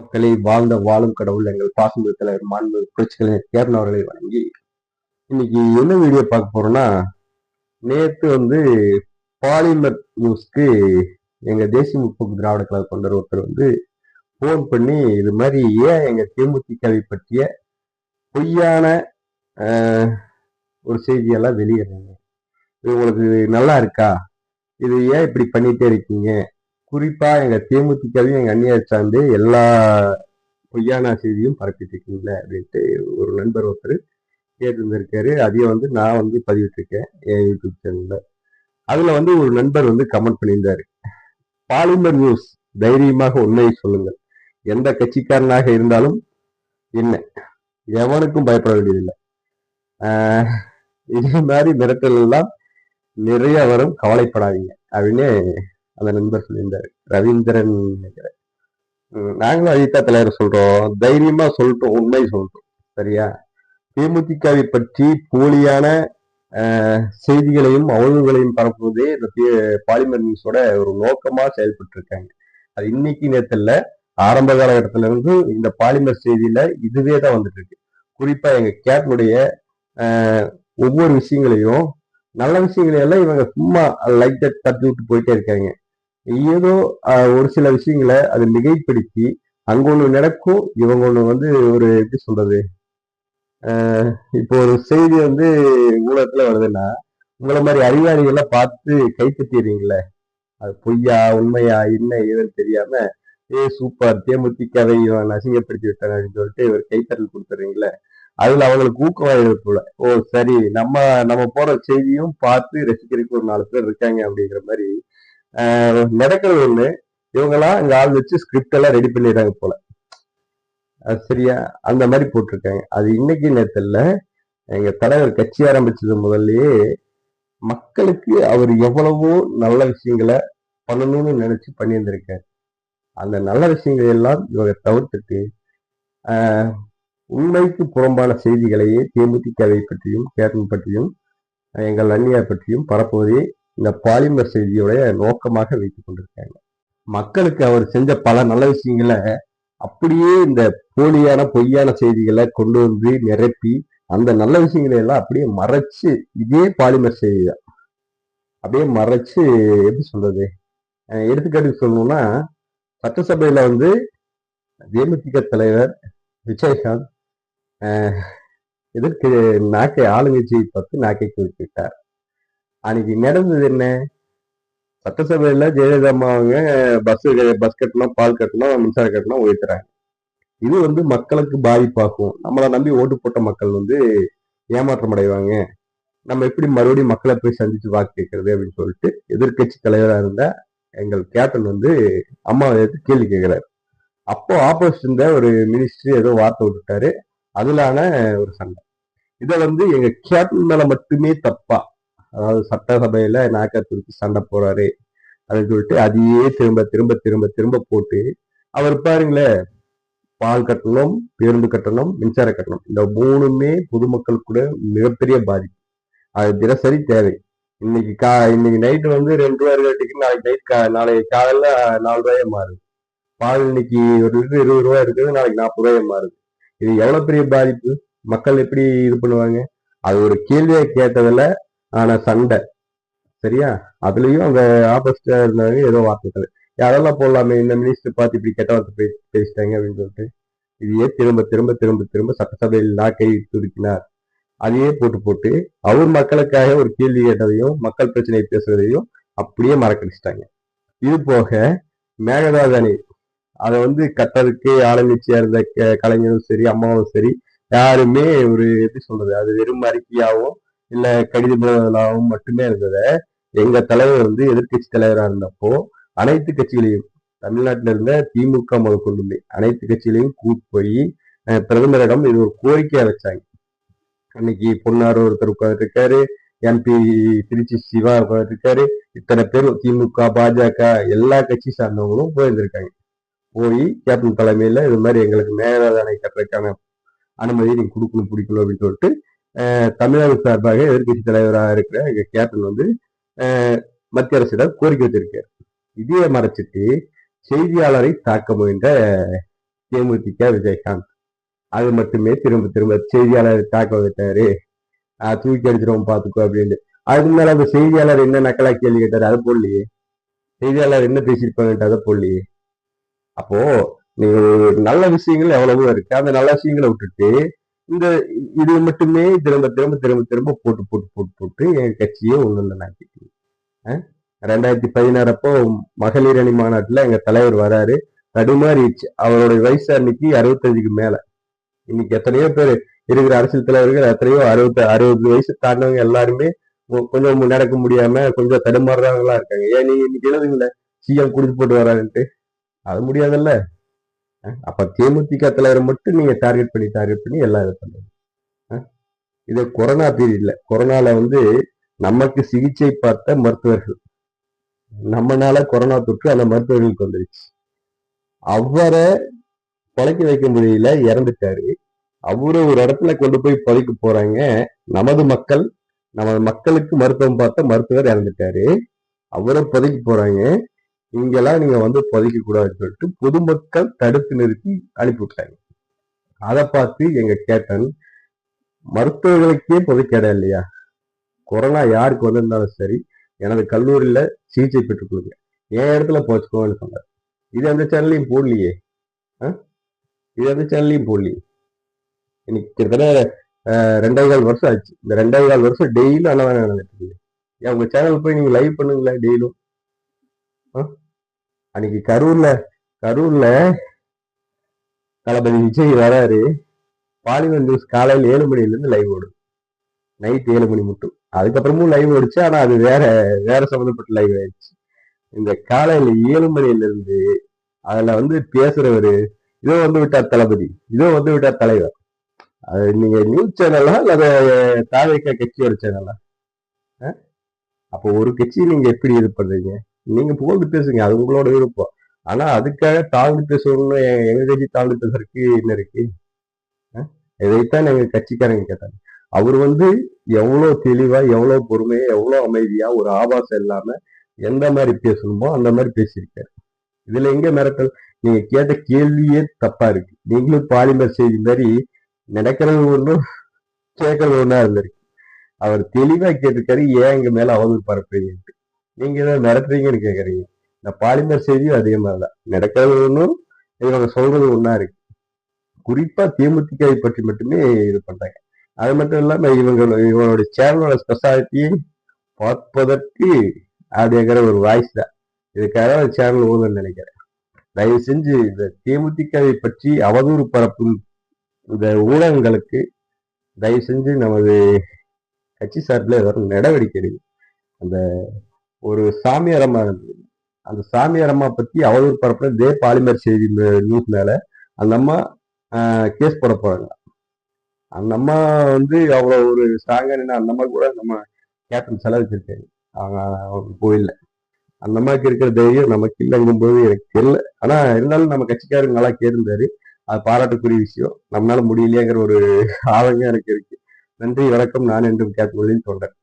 மக்களை வாழ்ந்த வாழும் கடவுள் எங்கள் பாசமிகு தலைவர் மாண்பு புரட்சிகளின் தேர்ந்தவர்களை அவர்களை வணங்கி இன்னைக்கு என்ன வீடியோ பார்க்க போறோம்னா நேற்று வந்து பாலிமர் நியூஸ்க்கு எங்க தேசிய முற்போக்கு திராவிட கழக கொண்டர் ஒருத்தர் வந்து ஃபோன் பண்ணி இது மாதிரி ஏன் எங்க தேமுதிகவை பற்றிய பொய்யான ஒரு செய்தியெல்லாம் வெளியிடுறாங்க. இது உங்களுக்கு நல்லா இருக்கா? இது ஏன் இப்படி பண்ணிட்டே இருக்கீங்க? குறிப்பா எங்க தேமுதிகவையும் எங்க அந்நியார் சார்ந்து எல்லா பொய்யான செய்தியும் பரப்பிட்டு இருக்கீங்களே அப்படின்ட்டு ஒரு நண்பர் ஒருத்தர் கேட்டிருந்திருக்காரு அதையும் வந்து நான் வந்து பதிவிட்டிருக்கேன் என் யூடியூப் சேனல்ல. அதுல வந்து ஒரு நண்பர் வந்து கமெண்ட் பண்ணியிருந்தாரு. பாலிமர் நியூஸ் தைரியமாக உண்மையை சொல்லுங்கள். எந்த கட்சிக்காரனாக இருந்தாலும் என்ன? எவனுக்கும் பயப்பட வேண்டியதில்லை. இதே மாதிரி மிரட்டல் எல்லாம் நிறைய வரும். கவலைப்படாதீங்க அப்படின்னு அந்த நண்பர் சொல்லியிருந்தாரு ரவீந்திரன் நினைக்கிறேன். நாங்களும் அஜிதா தலைவர் சொல்றோம். தைரியமா சொல்லிட்டோம் உண்மை சொல்லிட்டோம் சரியா? தேமுதிகவை பற்றி போலியான செய்திகளையும் அவழ்வுகளையும் பரப்புவதே இந்த பாலிமர் நியூஸோட ஒரு நோக்கமா செயல்பட்டு இருக்காங்க அது இன்னைக்கு நேரத்துல ஆரம்ப காலகட்டத்துல இருந்து இந்த பாலிமர் செய்தியில இதுவே தான் வந்துட்டு இருக்கு குறிப்பா எங்க கேட்னுடைய ஒவ்வொரு விஷயங்களையும் நல்ல விஷயங்களையெல்லாம் இவங்க சும்மா லைக் தட்டி விட்டு போயிட்டே இருக்காங்க. ஏதோ ஒரு சில விஷயங்களை அது மிகைப்படுத்தி அங்க ஒண்ணு நடக்கும் இவங்க ஒண்ணு வந்து ஒரு எப்படி சொல்றது இப்போ ஒரு செய்தி வந்து ஊடகத்துல வருதுன்னா உங்களை மாதிரி அறிவாளிகளை பார்த்து கைப்பற்றிடுறீங்களே? அது பொய்யா உண்மையா என்ன ஏதுன்னு தெரியாம ஏ சூப்பர் தேமுதிகவை இவன் அசிங்கப்படுத்தி விட்டாங்க அப்படின்னு சொல்லிட்டு இவர் கைத்தறல் கொடுத்துறீங்களே அதுல அவங்களுக்கு ஊக்கமாயிடுது போல. ஓ சரி நம்ம நம்ம போற செய்தியும் பார்த்து ரசிக்கிறதுக்கு ஒரு நாலு பேர் இருக்காங்க அப்படிங்கிற மாதிரி நடக்கிறது ஒண்ணு. இவங்கெல்லாம் இங்க ஆள் வச்சு ஸ்கிரிப்ட் எல்லாம் ரெடி பண்ணிடுறாங்க போல. அது சரியா? அந்த மாதிரி போட்டிருக்காங்க. அது இன்னைக்கு நேரத்தில் எங்க தலைவர் கட்சி ஆரம்பிச்சது முதல்லயே மக்களுக்கு அவர் எவ்வளவோ நல்ல விஷயங்களை பண்ணணும்னு நினைச்சு பண்ணியிருந்திருக்காரு. அந்த நல்ல விஷயங்களை எல்லாம் இவங்க தவிர்த்துட்டு உண்மைக்கு புறம்பான செய்திகளையே தேமுதிகவை பற்றியும் கேரன் பற்றியும் எங்கள் அன்னியார் பற்றியும் பரப்புவதே இந்த பாலிமர் செய்தியோடைய நோக்கமாக வைத்துக் கொண்டிருக்காங்க. மக்களுக்கு அவர் செஞ்ச பல நல்ல விஷயங்களை அப்படியே இந்த போலியான பொய்யான செய்திகளை கொண்டு வந்து நிரப்பி அந்த நல்ல விஷயங்களை எல்லாம் அப்படியே மறைச்சு இதே பாலிமர் செய்தி தான் அப்படியே மறைச்சு எப்படி சொல்றது? எடுத்துக்காட்டு எடுத்துக்காட்டுக்கு சொல்லணும்னா சட்டசபையில வந்து தேமுதிக தலைவர் விஜயகாந்த் இதற்கு நாக்கை ஆளுங்கட்சியை பார்த்து நாக்கை குறிப்பிட்டார் அன்னைக்கு நடந்தது என்ன? சட்டசபையில ஜெயலலிதா அம்மா அவங்க பஸ் பஸ் கட்டணம் பால் கட்டணம் மின்சார கட்டணம் உயர்த்துறாங்க. இது வந்து மக்களுக்கு பாதிப்பாகும் நம்மளை நம்பி ஓட்டு போட்ட மக்கள் வந்து ஏமாற்றம் அடைவாங்க. நம்ம எப்படி மறுபடியும் மக்களை போய் சந்திச்சு வாக்கு கேட்கறது அப்படின்னு சொல்லிட்டு எதிர்க்கட்சி தலைவராக இருந்த எங்கள் கேப்டன் வந்து அம்மாவை எடுத்து கேள்வி கேட்கிறாரு. அப்போ ஆப்போசிட் இருந்த ஒரு மினிஸ்ட்ரி ஏதோ வார்த்தை விட்டுட்டாரு. அதுலான ஒரு சண்டை. இதை வந்து எங்க கேப்டன் மேல மட்டுமே தப்பா. அதாவது சட்டசபையில நாக்கா சண்டை போறாரு அப்படின்னு சொல்லிட்டு அதையே திரும்ப திரும்ப திரும்ப திரும்ப போட்டு அவர் பாருங்களேன் பால் கட்டணம் பேருந்து கட்டணம் மின்சார கட்டணம். இந்த மூணுமே பொதுமக்கள் கூட மிகப்பெரிய பாதிப்பு. அது தினசரி தேவை. இன்னைக்கு கா இன்னைக்கு நைட்டு வந்து ரெண்டு ரூபா இருக்கிற டிக்கெட் நாளைக்கு நைட் கா நாளைக்கு காலையில நாலு ரூபாயே மாறுது. பால் இன்னைக்கு ஒரு லிட்டர் இருபது ரூபா இருக்குது நாளைக்கு நாற்பது ரூபாயே மாறுது. இது எவ்வளவு பெரிய பாதிப்பு? மக்கள் எப்படி இது பண்ணுவாங்க? அது ஒரு கேள்வியை கேட்டதுல ஆன சண்டை. சரியா? அதுலயும் அந்த ஆப்போசிட்டா இருந்தாங்க ஏதோ வார்த்தைகள். யாரெல்லாம் போடலாமே இந்த மினிஸ்டர் பார்த்து இப்படி கெட்ட வார்த்தை பே- பேசிட்டாங்க அப்படின்னு சொல்லிட்டு இதையே திரும்ப திரும்ப திரும்ப திரும்ப சட்டசபையில் நாக்கை துருக்கினார் அதையே போட்டு போட்டு அவர் மக்களுக்காக ஒரு கேள்வி கேட்டதையும் மக்கள் பிரச்சனையை பேசுறதையும் அப்படியே மறக்கடிச்சிட்டாங்க. இது போக மேகதாதானி அதை வந்து கட்டதுக்கு ஆளுங்கட்சியா இருந்த க- கலைஞரும் சரி அம்மாவும் சரி யாருமே ஒரு எப்படி சொல்றது அது வெறும் அறிக்கையாகவும் இல்ல கடிதங்களாகவும் மட்டுமே இருந்ததை. எங்க தலைவர் வந்து எதிர்க்கட்சி தலைவரா இருந்தப்போ அனைத்து கட்சிகளையும் தமிழ்நாட்டில் இருந்த திமுக முதற்கொண்டுமே அனைத்து கட்சிகளையும் கூட்டு போய் பிரதமரிடம் இது ஒரு கோரிக்கையா வச்சாங்க. அன்னைக்கு பொன்னார் ஒருத்தர் உட்காந்துருக்காரு எம்பி திருச்சி சிவா உட்காந்துருக்காரு இத்தனை பேர் திமுக பாஜக எல்லா கட்சி சார்ந்தவங்களும் போயிருந்திருக்காங்க. போய் கேப்டன் தலைமையில இது மாதிரி எங்களுக்கு மேலதானை அணை கட்டுறதுக்கான அனுமதி நீங்க கொடுக்கணும் பிடிக்கணும் அப்படின்னு சொல்லிட்டு தமிழக சார்பாக எதிர்க்கட்சி தலைவராக இருக்கிற எங்க கேப்டன் வந்து மத்திய அரசிடம் கோரிக்கை வச்சிருக்காரு. இதையே மறைச்சிட்டு செய்தியாளரை தாக்க முயன்ற தேமுதிக விஜயகாந்த். அது மட்டுமே திரும்ப திரும்ப செய்தியாளரை தாக்க வைத்தாரு. தூக்கி அடிச்சிருவோம் பார்த்துக்கோ அப்படின்னு அதுக்கு மேல அந்த செய்தியாளர் என்ன நக்கலா கேள்வி கேட்டாரு அதை போடலையே செய்தியாளர் என்ன பேசியிருப்பாங்கன்ட்டு அதை போடலையே அப்போ நீங்க நல்ல விஷயங்கள் எவ்வளவோ இருக்கு. அந்த நல்ல விஷயங்களை விட்டுட்டு இந்த இது மட்டுமே திரும்ப திரும்ப திரும்ப திரும்ப போட்டு போட்டு போட்டு போட்டு என் கட்சியே ஒன்று இல்லை ரெண்டாயிரத்தி பதினாறு அப்போ மகளிர் அணி மாநாட்டுல எங்க தலைவர் வராரு. தடுமாறிடுச்சு. அவருடைய வயசு அன்னைக்கு அறுபத்தஞ்சுக்கு மேல. இன்னைக்கு எத்தனையோ பேர் இருக்கிற அரசியல் தலைவர்கள் எத்தனையோ அறுபத்தி அறுபது வயசு தாண்டவங்க எல்லாருமே கொஞ்சம் நடக்க முடியாம கொஞ்சம் தடுமாறுறவங்களா இருக்காங்க. ஏன் நீங்க இன்னைக்கு எழுதுங்களேன் சிஎம் குடிச்சு போட்டு வராருன்ட்டு அது முடியாதுல்ல. அப்ப தேமுதிக தலைவரை மட்டும் நீங்க டார்கெட் பண்ணி டார்கெட் பண்ணி எல்லாம் இதை பண்ணுங்க. இது கொரோனா பீரியட்ல கொரோனால வந்து நமக்கு சிகிச்சை பார்த்த மருத்துவர்கள். நம்மனால கொரோனா தொற்று அந்த மருத்துவர்களுக்கு வந்துருச்சு. அவரை பழைக்க வைக்க முடியல இறந்துட்டாரு. அவரை ஒரு இடத்துல கொண்டு போய் புதைக்க போறாங்க. நமது மக்கள் நமது மக்களுக்கு மருத்துவம் பார்த்த மருத்துவர் இறந்துட்டாரு. அவரை புதைக்க போறாங்க. இங்கெல்லாம் நீங்க வந்து புதைக்க கூடாதுன்னு சொல்லிட்டு பொதுமக்கள் தடுத்து நிறுத்தி அனுப்பி விட்டாங்க அதை பார்த்து எங்க கேட்டன் மருத்துவர்களுக்கே புதைக்க இல்லையா? கொரோனா யாருக்கு வந்திருந்தாலும் சரி எனது கல்லூரியில சிகிச்சை பெற்றுக் கொடுங்க. என் இடத்துல போச்சுக்கோன்னு சொன்னார். இது எந்த சேனல்லையும் போடலையே. ஆ? இது எந்த சேனல்லையும் போடலையே. இன்னைக்கு கிட்டத்தட்ட ரெண்டே கால் வருஷம் ஆச்சு. இந்த ரெண்டே கால் வருஷம் டெய்லியும் அன்னதானம் நடந்துட்டு இருக்கு. உங்க சேனல் போய் நீங்க லைவ் பண்ணுங்களேன் டெய்லியும். அன்னைக்கு கரூர்ல கரூர்ல தளபதி விஜய் வராரு. பாலிமன் நியூஸ் காலையில் ஏழு மணில இருந்து லைவ் ஓடும். நைட் ஏழு மணி மட்டும். அதுக்கப்புறமும் லைவ் ஓடிச்சு. ஆனா அது வேற வேற சம்மந்தப்பட்ட லைவ் ஆயிடுச்சு. இந்த காலையில ஏழு மணில இருந்து அதுல வந்து பேசுறவரு இதோ வந்து விட்டார் தளபதி. இதோ வந்து விட்டார் தலைவர். அது நீங்க நியூஸ் சேனலா இல்ல தாவேக்க கட்சியோட சேனலா அப்போ ஒரு கட்சி நீங்க எப்படி இது பண்றீங்க? நீங்க புகழ்ந்து பேசுங்க அது உங்களோட விருப்பம். ஆனா அதுக்காக தாழ்ந்து பேசணும்னு எங்க கட்சி தாழ்ந்து பேசுறதுக்கு என்ன இருக்கு? இதைத்தான் எங்க கட்சிக்காரங்க கேட்டாங்க. அவர் வந்து எவ்வளவு தெளிவா எவ்வளவு பொறுமையா எவ்வளவு அமைதியா ஒரு ஆபாசம் இல்லாம எந்த மாதிரி பேசணுமோ அந்த மாதிரி பேசியிருக்காரு. இதுல எங்க மிரட்டல்? நீங்க கேட்ட கேள்வியே தப்பா இருக்கு. நீங்களும் பாலிமர் செய்தி மாதிரி நடக்கிறது ஒன்றும் கேட்கறது ஒன்றா இருந்திருக்கு. அவர் தெளிவா கேட்டிருக்காரு ஏன் எங்க மேல அவதூறு பரப்புறீங்கன்ட்டு. நீங்க ஏதாவது நடத்துறீங்கன்னு கேக்குறீங்க. இந்த பாலிமர் செய்தியும் அதே மாதிரிதான். நடக்கிறது ஒண்ணும் இவங்க சொல்றது ஒன்றா இருக்கு. குறிப்பா தேமுதிகவை பற்றி மட்டுமே இது பண்றாங்க. அது மட்டும் இல்லாம இவங்க இவங்களுடைய சேனலோட ஸ்பெஷாலிட்டியை பார்ப்பதற்கு அப்படிங்கிற ஒரு வாய்ஸ் தான். இதுக்காக சேனல் ஓதுன்னு நினைக்கிறேன். தயவு செஞ்சு இந்த தேமுதிகவை பற்றி அவதூறு பரப்பும் இந்த ஊடகங்களுக்கு தயவு செஞ்சு நமது கட்சி சார்பில் ஏதாவது நடவடிக்கை அந்த ஒரு சாமியார் அம்மா இருந்தது. அந்த சாமியார் அம்மா பத்தி அவதூறு பரப்புற இதே பாலிமர் செய்தி நியூஸ் மேல அந்த அம்மா கேஸ் போட போறாங்க. அந்த அம்மா வந்து அவ்வளோ ஒரு ஸ்ட்ராங்கா அந்த அம்மா கூட நம்ம கேப்டன் செலவச்சிருக்காரு அவங்க அவங்க கோயில்ல. அந்த அம்மாவுக்கு இருக்கிற தைரியம் நமக்கு இல்லைங்கும்போது எனக்கு தெரியல. ஆனா இருந்தாலும் நம்ம கட்சிக்காரங்க நல்லா கேட்டிருந்தாரு. அது பாராட்டுக்குரிய விஷயம். நம்மளால முடியலையேங்கிற ஒரு ஆதங்கம் எனக்கு இருக்கு. நன்றி வணக்கம். நான் என்றும் கேட்க தொண்டர்.